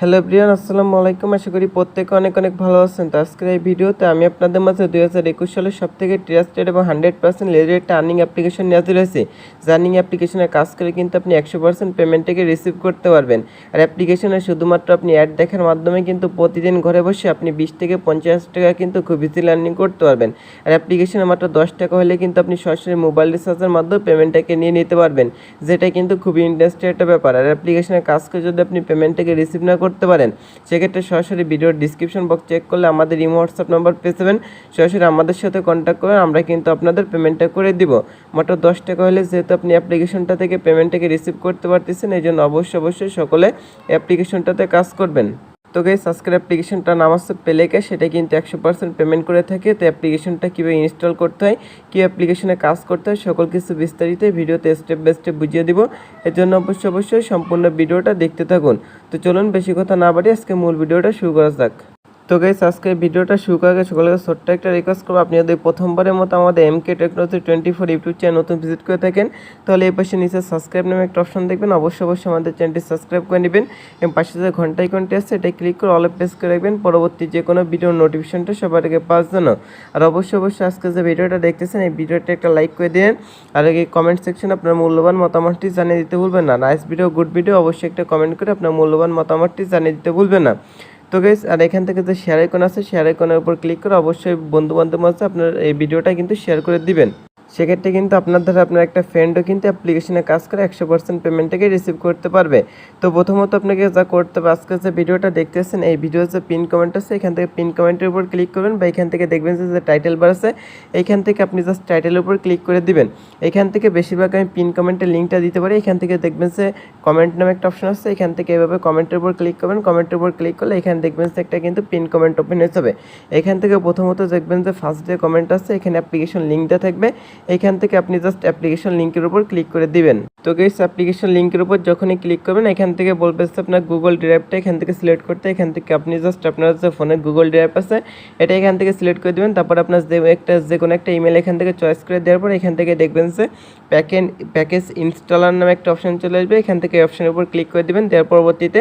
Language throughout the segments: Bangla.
হ্যালো ব্রিয়ান আসসালামু আলাইকুম। আশা করি প্রত্যেকে অনেক অনেক ভালো আছেন। তো আজকের এই ভিডিওতে আমি আপনাদের মাঝে দুই হাজার একুশ সালের সব থেকে ট্রাস্টেড এবং হান্ড্রেড পার্সেন্ট লেজের একটা আর্নিং অ্যাপ্লিকেশন নিয়ে হাজির হয়েছি। জার্নিং অ্যাপ্লিকেশনের কাজ করে কিন্তু আপনি একশো পার্সেন্ট পেমেন্টটাকে রিসিভ করতে পারবেন। আর অ্যাপ্লিকেশনে শুধুমাত্র আপনি অ্যাড দেখার মাধ্যমে কিন্তু প্রতিদিন ঘরে বসে আপনি বিশ থেকে পঞ্চাশ টাকা কিন্তু খুব ইজিলি আর্নিং করতে পারবেন। আর অ্যাপ্লিকেশনে মাত্র দশ টাকা হলে কিন্তু আপনি সরাসরি মোবাইল রিচার্জের মাধ্যমে পেমেন্টটাকে নিয়ে নিতে পারবেন। যেটা কিন্তু খুবই ইন্টারেস্টেড একটা ব্যাপার। আর অ্যাপ্লিকেশনের কাজ করে যদি আপনি পেমেন্টটাকে রিসিভ না করতে পারেন। সেক্ষেত্রে সরাসরি ভিডিওর ডিসক্রিপশন বক্স চেক করলে আমাদের ইমো হোয়াটসঅ্যাপ নাম্বার পেয়ে যাবেন। সরাসরি আমাদের সাথে কন্ট্যাক্ট করবেন, আমরা কিন্তু আপনাদের পেমেন্টটা করে দিব। মাত্র দশ টাকা হলে যেহেতু আপনি অ্যাপ্লিকেশনটা থেকে পেমেন্টটাকে রিসিভ করতে পারতেছেন, এই জন্য অবশ্যই অবশ্যই সকলে অ্যাপ্লিকেশনটাতে কাজ করবেন। তো গাইস আজকের অ্যাপ্লিকেশনটার নাম হচ্ছে পেলেকা সেটা কিন্তু একশো পার্সেন্ট পেমেন্ট করে থাকে। তো অ্যাপ্লিকেশনটা কীভাবে ইনস্টল করতে হয়, কী অ্যাপ্লিকেশনে কাজ করতে হয়, সকল কিছু বিস্তারিত ভিডিওতে স্টেপ বাই স্টেপ বুঝিয়ে দিব। এর জন্য অবশ্যই অবশ্যই সম্পূর্ণ ভিডিওটা দেখতে থাকুন। তো চলুন, বেশি কথা না বাড়ি আজকে মূল ভিডিওটা শুরু করা যাক। তো গাইস আজকে ভিডিওটা শুরু করার আগে সকলকে ছোট্ট একটা রিকোয়েস্ট করব। আপনি যদি প্রথমবারের মতো আমাদের M K technology twenty four YouTube channel নতুন ভিজিট করে থাকেন, তাহলে এই পাশে নিচে সাবস্ক্রাইব নামে একটা অপশন দেখবেন। অবশ্যই অবশ্যই আমাদের চ্যানেলটি সাবস্ক্রাইব করে নেবেন। এবং পাশে যে ঘণ্টা আইকনটি আছে এটাই ক্লিক করে অলে প্রেস করে রাখবেন। পরবর্তী যে কোনো ভিডিওর নোটিফিকেশনটা সবার আগে পাওয়ার জন্য। আর অবশ্যই অবশ্যই আজকে যে ভিডিওটা দেখতেছেন, এই ভিডিওটা একটা লাইক করে দিন। আর এই কমেন্ট সেকশনে আপনার মূল্যবান মতামতটি জানিয়ে দিতে ভুলবেন না। নাইস ভিডিও গুড ভিডিও অবশ্যই একটা কমেন্ট করে আপনার মূল্যবান মতামতটি জানিয়ে দিতে ভুলবেন না। তো গাইস আর এখান থেকে যে শেয়ার আইকন আছে শেয়ার আইকনের উপর ক্লিক করে অবশ্যই বন্ধু বান্ধব মাঝে আপনার এই ভিডিওটা কিন্তু শেয়ার করে দিবেন। সেক্ষেত্রে কিন্তু আপনার দ্বারা আপনার একটা ফ্রেন্ডও কিন্তু অ্যাপ্লিকেশনে কাজ করে একশো পার্সেন্ট পেমেন্টটাকে রিসিভ করতে পারবে। তো প্রথমত আপনাকে যা করতে হবে, আজকে যে ভিডিওটা দেখতেছেন, এই ভিডিওর যে পিন কমেন্ট আছে, এখান থেকে পিন কমেন্টের উপর ক্লিক করবেন বা এখান থেকে দেখবেন যে যে টাইটেল বার আছে, এইখান থেকে আপনি জাস্ট টাইটেলের উপর ক্লিক করে দিবেন। এখান থেকে বেশিরভাগ আমি পিন কমেন্টের লিঙ্কটা দিতে পারি। এখান থেকে দেখবেন যে কমেন্ট নামে একটা অপশন আছে, এখান থেকে এভাবে কমেন্টের উপর ক্লিক করবেন। কমেন্টের উপর ক্লিক করলে এখানে দেখবেন যে একটা কিন্তু পিন কমেন্ট ওপেন হয়ে যাবে। এখান থেকে প্রথমত দেখবেন যে ফার্স্ট যে কমেন্ট আছে, এখানে অ্যাপ্লিকেশন লিঙ্কটা থাকবে। এখান থেকে আপনি জাস্ট অ্যাপ্লিকেশন লিঙ্কের উপর ক্লিক করে দিবেন। তো গেস অ্যাপ্লিকেশন লিঙ্কের উপর যখনই ক্লিক করবেন, এখান থেকে বলবে যে আপনার গুগল ড্রাইভটা এখান থেকে সিলেক্ট করতে, এখান থেকে আপনি জাস্ট আপনার যে ফোনে গুগল ড্রাইভ আছে, এটা এখান থেকে সিলেক্ট করে দেবেন। তারপর আপনার যে একটা যে কোনো একটা ইমেল এখান থেকে চয়েস করে দেওয়ার পর এখান থেকে দেখবেন যে প্যাকেন প্যাকেজ ইনস্টলার নামে একটা অপশন চলে আসবে। এখান থেকে অপশনের উপর ক্লিক করে দেবেন। দেওয়ার পরবর্তীতে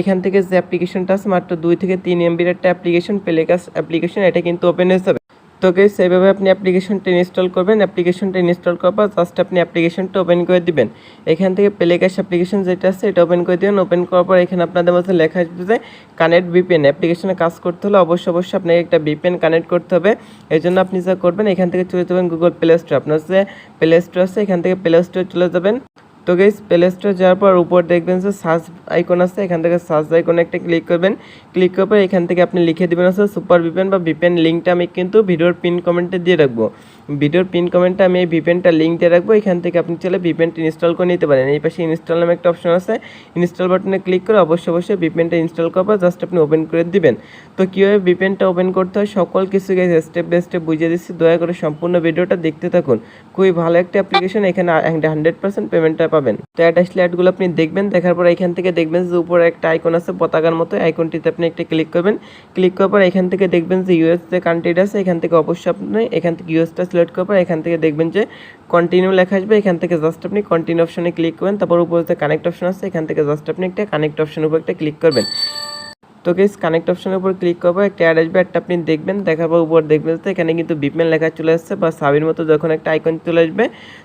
এখান থেকে যে অ্যাপ্লিকেশনটা আছে, মাত্র দুই থেকে তিন এমবির একটা অ্যাপ্লিকেশন পেলেকাস অ্যাপ্লিকেশন এটা কিন্তু ওপেন হয়ে যাবে। তো গেস সেইভাবে আপনি অ্যাপ্লিকেশনটা ইনস্টল করবেন। অ্যাপ্লিকেশনটা ইনস্টল করার পর জাস্ট আপনি অ্যাপ্লিকেশনটা ওপেন করে দিবেন। এখান থেকে প্লে ক্যাশ অ্যাপ্লিকেশন যেটা আছে, এটা ওপেন করে দিবেন। ওপেন করার পর এখানে আপনাদের মধ্যে লেখা আসবে যে কানেক্ট বিপিএন অ্যাপ্লিকেশনে কাজ করতে হলে অবশ্যই অবশ্যই আপনাকে একটা বিপিএন কানেক্ট করতে হবে। এই জন্য আপনি যা করবেন, এখান থেকে চলে যাবেন গুগল প্লে স্টোর আপনার যে প্লে স্টোর আছে, এখান থেকে প্লে স্টোর চলে যাবেন। তো গেস প্লে স্টোর যাওয়ার পর উপর দেখবেন যে সার্চ আইকন আছে, এখান থেকে সার্চ আইকনে একটা ক্লিক করবেন। ক্লিক করার পর এখান থেকে আপনি লিখে দেবেন আছে সুপার ভিপেন বা ভিপেন লিঙ্কটা আমি কিন্তু ভিডিওর পিন কমেন্টে দিয়ে রাখব। ভিডিওর পিন কমেন্টে আমি এই ভিপেনটা লিঙ্ক দিয়ে রাখব, এখান থেকে আপনি চলে ভিপেনটা ইনস্টল করে নিতে পারেন। এই পাশে ইনস্টল নামে একটা অপশন আছে। ইনস্টল বাটনে ক্লিক করে অবশ্যই অবশ্যই ভিপেনটা ইনস্টল করার পর জাস্ট আপনি ওপেন করে দিবেন। তো কীভাবে ভিপেনটা ওপেন করতে হয় সকল কিছু স্টেপ বাই স্টেপ বুঝিয়ে দিচ্ছি। দয়া করে সম্পূর্ণ ভিডিওটা দেখতে থাকুন। খুবই ভালো একটা অ্যাপ্লিকেশন এখানে একটা হান্ড্রেড পার্সেন্ট পেমেন্টটা পাবেন। তো আসলে অ্যাডগুলো আপনি দেখবেন, দেখার পর এখান থেকে দেখবেন যে উপরে একটা আইকন আছে, পতাকার মতো। আইকনটিতে আপনি একটা ক্লিক করবেন। ক্লিক করার পর এখান থেকে দেখবেন যে ইউএস যে কান্ট্রিটা আছে, এখান থেকে অবশ্যই আপনি এখান থেকে ইউএসটা সিলেক্ট পর এখান থেকে দেখবেন যে কন্টিনিউ লেখা আসবে, এখান থেকে জাস্ট আপনি কন্টিনিউ অপশনে ক্লিক করবেন, তারপর উপরে কানেক্ট অপশন আছে, এখান থেকে জাস্ট আপনি একটা কানেক্ট অপশনের উপর একটা ক্লিক করবেন। তো গেস কানেক্ট অপশনের উপর ক্লিক করব, একটা অ্যাড আসবে, একটা আপনি দেখবেন, দেখার পর উপর দেখবেন। যে এখানে কিন্তু বিপমেন লেখা চলে আসছে বা সাবির মতো যখন একটা আইকন চলে আসবে,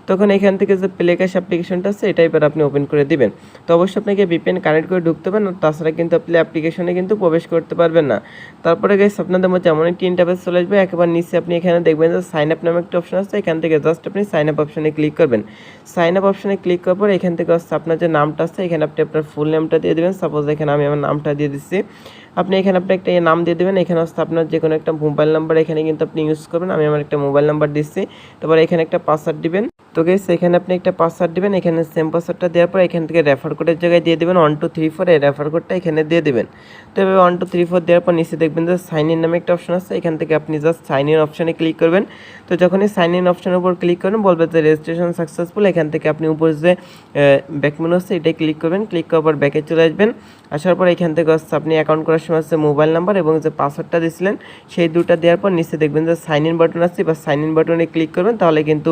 তখন এখান থেকে যে প্লে ক্যাশ অ্যাপ্লিকেশনটা আছে, এটাই এবার আপনি ওপেন করে দিবেন। তো অবশ্যই আপনাকে বিপিএন কানেক্ট করে ঢুকতে হবে, না তাছাড়া কিন্তু আপনি অ্যাপ্লিকেশনে কিন্তু প্রবেশ করতে পারবেন না। তারপরে গেস আপনাদের মধ্যে এমন একটি ইন্টারফেস চলে আসবে, একেবারে নিচে আপনি এখানে দেখবেন যে সাইন আপ নামে একটা অপশন আছে, এখান থেকে জাস্ট আপনি সাইন আপ অপশনে ক্লিক করবেন। সাইন আপ অপশনে ক্লিক করার পর এখান থেকে আপনার যে নামটা আছে, এখানে আপনি আপনার ফুল নেমটা দিয়ে দেবেন। সাপোজ এখানে আমি আমার নামটা দিয়ে দিচ্ছি। আপনি এখানে আপনি একটা নাম দিয়ে দেবেন, এখানে আসতে আপনার যে কোনো একটা মোবাইল নাম্বার এখানে কিন্তু আপনি ইউজ করবেন। আমি আমার একটা মোবাইল নাম্বার দিচ্ছি। তারপরে এখানে একটা পাসওয়ার্ড দিবেন। তো গেস এখানে আপনি একটা পাসওয়ার্ড দিবেন, এখানে সেম পাসওয়ার্ডটা দেওয়ার পর এখান থেকে রেফার কোডের জায়গায় দিয়ে দেবেন ওয়ান টু থ্রি ফোর এই রেফার কোডটা এখানে দিয়ে দেবেন। তো এভাবে ওয়ান টু থ্রি ফোর দেওয়ার পর নিচে দেখবেন যে সাইন ইন নামে একটা অপশন আছে, এখান থেকে আপনি জাস্ট সাইন ইন অপশনে ক্লিক করবেন। তো যখনই সাইন ইন অপশনের উপর ক্লিক করবেন, বলবে যে রেজিস্ট্রেশন সাকসেসফুল এখান থেকে আপনি উপর যে ব্যাক মেনু আছে, এটাই ক্লিক করবেন। ক্লিক করার পর ব্যাকে চলে আসবেন। আসার পর এখান থেকে আপনি অ্যাকাউন্ট করার সময় হচ্ছে মোবাইল নাম্বার এবং যে পাসওয়ার্ডটা দিয়েছিলেন, সেই দুটো দেওয়ার পর নিচে দেখবেন যে সাইন ইন বাটন আছে বা সাইন ইন বাটনে ক্লিক করবেন, তাহলে কিন্তু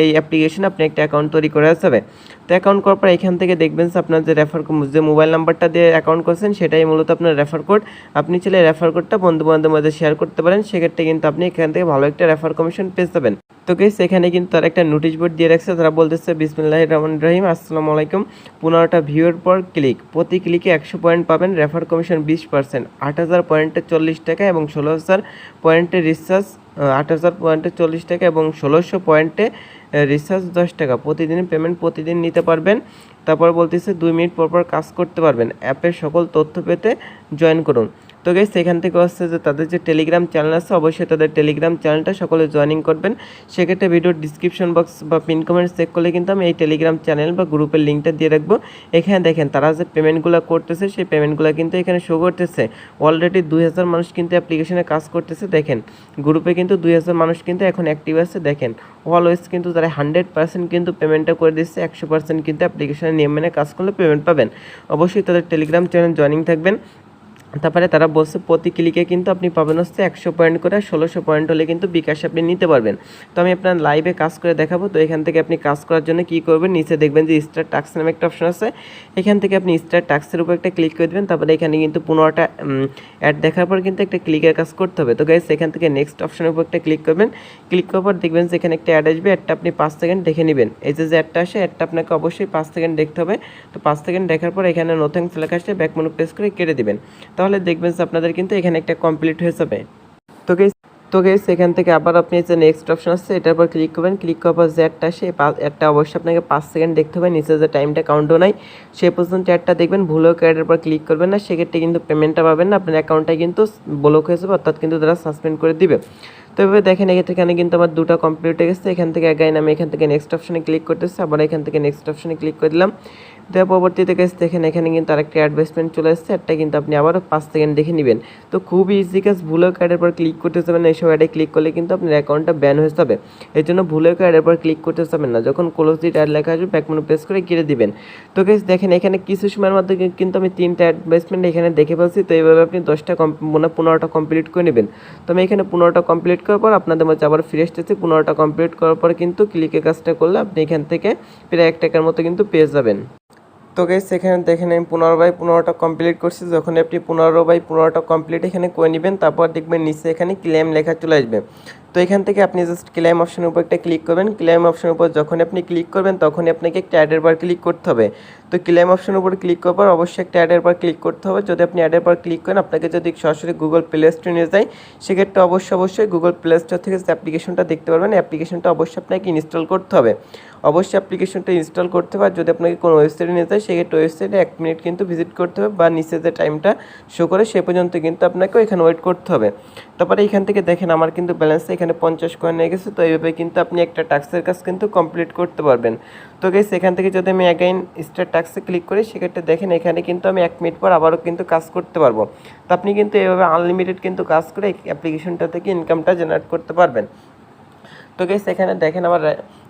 এই অ্যাপ্লিকেশন অ্যাপ্লিকেশনে আপনি একটা অ্যাকাউন্ট তৈরি করে যাবে তো অ্যাকাউন্ট করার পর এখান থেকে দেখবেন আপনার যে রেফার যে মোবাইল নাম্বারটা দিয়ে অ্যাকাউন্ট করছেন, সেটাই মূলত আপনার রেফার কোড আপনি চাইলে রেফার কোডটা বন্ধু বান্ধবের মধ্যে শেয়ার করতে পারেন। সেক্ষেত্রে কিন্তু আপনি এখান থেকে ভালো একটা রেফার কমিশন পেয়ে যাবেন। তো গেস এখানে কিন্তু তার একটা নোটিশ বোর্ড দিয়ে রাখছে। তারা বলতেছে বিসমুল্লাহ রহমান রহিম, আসসালামু আলাইকুম। পনেরোটা ভিউয়ের পর ক্লিক প্রতি ক্লিকে একশো পয়েন্ট পাবেন রেফার কমিশন বিশ পার্সেন্ট আট হাজার পয়েন্টে চল্লিশ টাকা এবং ষোলো হাজার পয়েন্টে রিচার্জ আট হাজার পয়েন্টে চল্লিশ টাকা এবং ষোলোশো পয়েন্টে রিচার্জ দশ টাকা। প্রতিদিন পেমেন্ট প্রতিদিন নিতে পারবেন। তারপর বলতেছে দুই মিনিট পরপর পর কাজ করতে পারবেন। অ্যাপের সকল তথ্য পেতে জয়েন করুন। তো গাইস সেখান থেকে হচ্ছে যে তাদের যে টেলিগ্রাম চ্যানেল আছে, অবশ্যই তাদের টেলিগ্রাম চ্যানেলটা সকলে জয়েনিং করবেন। সেক্ষেত্রে ভিডিওর ডিসক্রিপশন বক্স বা পিন কমেন্ট চেক করলে কিন্তু আমি এই টেলিগ্রাম চ্যানেল বা গ্রুপের লিঙ্কটা দিয়ে রাখব। এখানে দেখেন, তারা যে পেমেন্টগুলো করতেছে, সেই পেমেন্টগুলো কিন্তু এখানে শো করতেছে। অলরেডি দুই হাজার মানুষ কিন্তু অ্যাপ্লিকেশনে কাজ করতেছে, দেখেন। গ্রুপে কিন্তু দুই হাজার মানুষ কিন্তু এখন অ্যাক্টিভ আছে, দেখেন। অলওয়েজ কিন্তু তারা হান্ড্রেড পার্সেন্ট কিন্তু পেমেন্টটা করে দিচ্ছে, একশো পার্সেন্ট কিন্তু অ্যাপ্লিকেশনে নিয়ম মেনে কাজ করলে পেমেন্ট পাবেন। অবশ্যই তাদের টেলিগ্রাম চ্যানেল জয়েনিং থাকবেন। তারপরে তারা বলছে প্রতি ক্লিকে কিন্তু আপনি পাবেন হচ্ছে একশো পয়েন্ট করে ষোলোশো পয়েন্ট হলে কিন্তু বিকাশে আপনি নিতে পারবেন। তো আমি আপনার লাইভে কাজ করে দেখাবো। তো এখান থেকে আপনি কাজ করার জন্য কি করবেন? নিচে দেখবেন যে স্টার টাক্স নামে একটা অপশন আছে। এখান থেকে আপনি স্টার টাক্সের উপর একটা ক্লিক করে দেবেন। তারপরে এখানে কিন্তু পনেরোটা অ্যাড দেখার পর কিন্তু একটা ক্লিকের কাজ করতে হবে। তো গাইস এখান থেকে নেক্সট অপশনের উপর একটা ক্লিক করবেন। ক্লিক করার পর দেখবেন যে এখানে একটা অ্যাড আসবে। অ্যাডটা আপনি পাঁচ সেকেন্ড দেখে নেবেন। এই যে অ্যাডটা আসে অ্যাডটা আপনাকে অবশ্যই পাঁচ সেকেন্ড দেখতে হবে। তো পাঁচ সেকেন্ড দেখার পর এখানে নতুন ফ্ল্যাগ আসলে ব্যাক মনে প্রেস করে কেটে দিবেন। তাহলে দেখবেন যে আপনাদের কিন্তু এখানে একটা কমপ্লিট হয়ে যাবে। তো গেস তো গেস এখান থেকে আবার আপনি যে নেক্সট অপশন আছে, এটার উপর ক্লিক করবেন। ক্লিক করার পর যে অ্যাডটা আসে অ্যাডটা অবশ্যই আপনাকে পাঁচ সেকেন্ড দেখতে হবে। নিচে যে টাইমটা কাউন্টও নাই, সে পর্যন্ত অ্যাডটা দেখবেন। ভুলেও অ্যাডের উপর ক্লিক করবেন না। সেক্ষেত্রে কিন্তু পেমেন্টটা পাবেন না। আপনার অ্যাকাউন্টটা কিন্তু ব্লক হয়ে যাবে, অর্থাৎ কিন্তু তারা সাসপেন্ড করে দিবে। তো এভাবে দেখেন এখানে কিন্তু আমার দুটো কমপ্লিট হয়ে গেছে। এখান থেকে অ্যাগাইন আমি এখান থেকে নেক্সট অপশনে ক্লিক করতেছি। আবার এখান থেকে নেক্সট অপশনে ক্লিক করে দিলাম। দেওয়ার পরবর্তীতে গেছে দেখেন এখানে কিন্তু আরেকটি অ্যাডভার্টাইজমেন্ট চলে এসেছে একটা কিন্তু আপনি আবারও পাঁচ সেকেন্ড দেখে নেবেন। তো খুব ইজি কাজ ভুলেও কার্ডের পর ক্লিক করতে যাবেন এইসব অ্যাডে ক্লিক করলে কিন্তু আপনার অ্যাকাউন্টটা ব্যান হয়ে যাবে। এই জন্য ভুলেও কার্ডের পর ক্লিক করতে যাবেন না। যখন ক্লোজ দিট অ্যাড লেখা আসবে ব্যাক মনে প্রেস করে কেটে দিবেন। তো গেছে দেখেন এখানে কিছু সময়ের মধ্যে কিন্তু আমি তিনটা অ্যাডভার্টাইজমেন্ট এখানে দেখে ফেলছি। তো এইভাবে আপনি দশটা মানে পনেরোটা কমপ্লিট করে নেবেন। তো আমি এখানে পনেরোটা কমপ্লিট করার পর আপনাদের মধ্যে আবার ফিরে এসতেছি পনেরোটা কমপ্লিট করার পর কিন্তু ক্লিকের কাজটা করলে আপনি এখান থেকে প্রায় এক টাকার মতো কিন্তু পেয়ে যাবেন। তো গেস এখানে দেখেন আমি পনেরো বাই পনেরোটা কমপ্লিট করছি। যখন আপনি পনেরো বাই পনেরোটা কমপ্লিট এখানে করে নেবেন, তারপর দেখবেন নিচে এখানে ক্লেম লেখা চলে আসবে। তো এখান থেকে আপনি জাস্ট ক্লেম অপশনের উপর একটা ক্লিক করবেন। ক্লেম অপশনের উপর যখন আপনি ক্লিক করবেন, তখনই আপনাকে একটা অ্যাডের বার ক্লিক করতে হবে। তো ক্লেম অপশনের উপর ক্লিক করার পর অবশ্যই একটা অ্যাডের বার ক্লিক করতে হবে। যদি আপনি অ্যাডের বার ক্লিক করেন, আপনাকে যদি সরাসরি গুগল প্লে স্টোরে নিয়ে যায়, সেক্ষেত্রে অবশ্যই অবশ্যই গুগল প্লে স্টোর থেকে অ্যাপ্লিকেশনটা দেখতে পারবেন অ্যাপ্লিকেশনটা অবশ্যই আপনাকে ইনস্টল করতে হবে। অবশ্যই অ্যাপ্লিকেশনটা ইনস্টল করতে হবে। যদি আপনাকে কোনো ওয়েবসাইটে নিয়ে যায়, সেক্ষেত্রে ওয়েবসাইটে এক মিনিট কিন্তু ভিজিট করতে হবে বা নিচে যে টাইমটা শো করে, সে পর্যন্ত কিন্তু আপনাকে এখানে ওয়েট করতে হবে। তারপরে এখান থেকে দেখেন, আমার কিন্তু ব্যালেন্স এখানে পঞ্চাশ কয়েন হয়ে গেছে, তো এইভাবে কিন্তু আপনি একটা টাস্কের কাজ কিন্তু কমপ্লিট করতে পারবেন। তো গেস এখান থেকে যদি আমি অ্যাগাইন স্টার টাস্কে ক্লিক করি, সেক্ষেত্রে দেখেন এখানে কিন্তু আমি এক মিনিট পর আবারও কিন্তু কাজ করতে পারব। তো আপনি কিন্তু এভাবে আনলিমিটেড কিন্তু কাজ করে অ্যাপ্লিকেশনটা থেকে ইনকামটা জেনারেট করতে পারবেন। তো গেস এখানে দেখেন আমার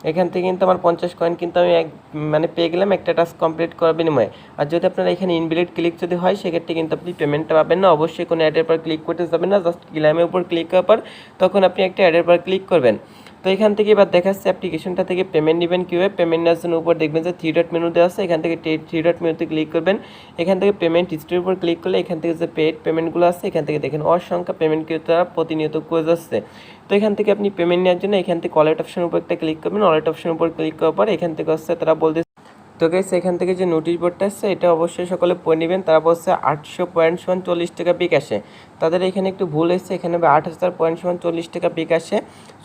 এখান থেকে কিন্তু আমার পঞ্চাশ কয়েন কিন্তু আমি এক মানে পেয়ে গেলাম একটা টাস্ক কমপ্লিট করার বিনিময়ে। আর যদি আপনার এখানে ইনভিলিড ক্লিক যদি হয়, সেক্ষেত্রে কিন্তু আপনি পেমেন্টটা পাবেন না। অবশ্যই কোনো অ্যাডের পর ক্লিক করতে যাবেন না জাস্ট ক্লামের উপর ক্লিক করার পর তখন আপনি একটা অ্যাডের পর ক্লিক করবেন। তো এখান থেকে এবার দেখাচ্ছে অ্যাপ্লিকেশনটা থেকে পেমেন্ট নেবেন কীভাবে? পেমেন্ট নেওয়ার জন্য উপর দেখবেন যে থ্রি ডট মেনু দেওয়া আছে। এখান থেকে থ্রি ডট মেনুতে ক্লিক করবেন। এখান থেকে পেমেন্ট হিস্ট্রির উপর ক্লিক করলে এখান থেকে যে পেড পেমেন্টগুলো আছে, এখান থেকে দেখেন অসংখ্য পেমেন্ট কিন্তু তারা প্রতিনিয়ত করে যাচ্ছে তো এখান থেকে আপনি পেমেন্ট নেওয়ার জন্য এখান থেকে ওয়ালেট অপশনের উপর একটা ক্লিক করবেন। ওয়ালেট অপশনের উপর ক্লিক করার পর এখান থেকে হচ্ছে তারা বলতে তো গেস এখান থেকে যে নোটিশ বোর্ডটা আসছে এটা অবশ্যই সকলে পড়ে নেবেন। তারা বলছে আটশো পয়েন্ট সমান চল্লিশ টাকা পিক আসে। তাদের এখানে একটু ভুল এসেছে এখানে আট হাজার পয়েন্ট সমান চল্লিশ টাকা পিক আসে।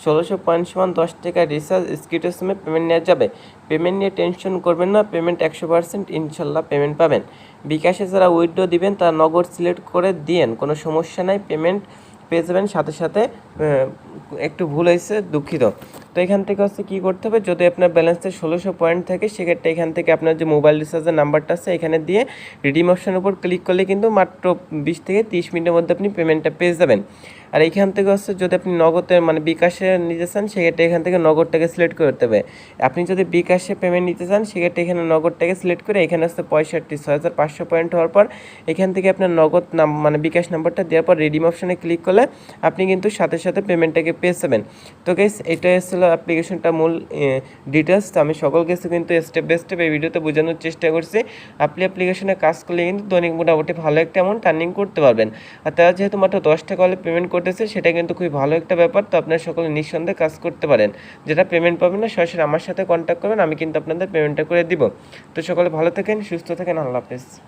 ষোলোশো পয়েন্ট সমান দশ টাকা রিচার্জ স্কিটের সময় পেমেন্ট নেওয়া যাবে। পেমেন্ট নিয়ে টেনশন করবেন না পেমেন্ট একশো পার্সেন্ট ইনশাল্লাহ পেমেন্ট পাবেন। বিকাশে যারা উইথড্র দিবেন, তারা নগদ সিলেক্ট করে দিয়েন, কোনো সমস্যা নাই পেমেন্ট পেয়ে যাবেন। সাথে সাথে একটু ভুল হয়েছে, দুঃখিত। তো এখান থেকে হচ্ছে কী করতে হবে? যদি আপনার ব্যালেন্সে ষোলোশো পয়েন্ট থাকে, সেক্ষেত্রে এখান থেকে আপনার যে মোবাইল রিচার্জের নাম্বারটা আছে, এখানে দিয়ে রিডিম অপশনের উপর ক্লিক করলে কিন্তু মাত্র বিশ থেকে তিরিশ মিনিটের মধ্যে আপনি পেমেন্টটা পেয়ে যাবেন। আর এখান থেকে হচ্ছে যদি আপনি নগদের মানে বিকাশে নিতে চান, সেক্ষেত্রে এখান থেকে নগদটাকে সিলেক্ট করতে হবে। আপনি যদি বিকাশে পেমেন্ট নিতে চান, সেক্ষেত্রে এখানে নগদটাকে সিলেক্ট করে এখানে হচ্ছে পঁয়ষট্টি, ছয় হাজার পাঁচশো পয়েন্ট হওয়ার পর এখান থেকে আপনার নগদ নাম মানে বিকাশ নাম্বারটা দেওয়ার পর রিডিম অপশানে ক্লিক করলে আপনি কিন্তু সাথে সাথে পেমেন্টটাকে পেয়ে যাবেন। তো গেস এটাই ছিল অ্যাপ্লিকেশনটা মূল ডিটেলস আমি সকল কিছু কিন্তু স্টেপ বাই স্টেপ এই ভিডিওতে বোঝানোর চেষ্টা করছি। আপনি অ্যাপ্লিকেশনে কাজ করলে কিন্তু দৈনিক মোটামুটি ভালো একটা অ্যামাউন্ট টার্নিং করতে পারবেন। আর তারা যেহেতু মাত্র দশ টাকা হলে পেমেন্ট করতেছে, সেটা কিন্তু খুবই ভালো একটা ব্যাপার। তো আপনারা সকলে নিঃসন্দেহে কাজ করতে পারেন। যেটা পেমেন্ট পাবেন না, সরাসরি আমার সাথে কন্ট্যাক্ট করবেন, আমি কিন্তু আপনাদের পেমেন্টটা করে দিব। তো সকলে ভালো থাকেন, সুস্থ থাকেন, আল্লাহ হাফেজ।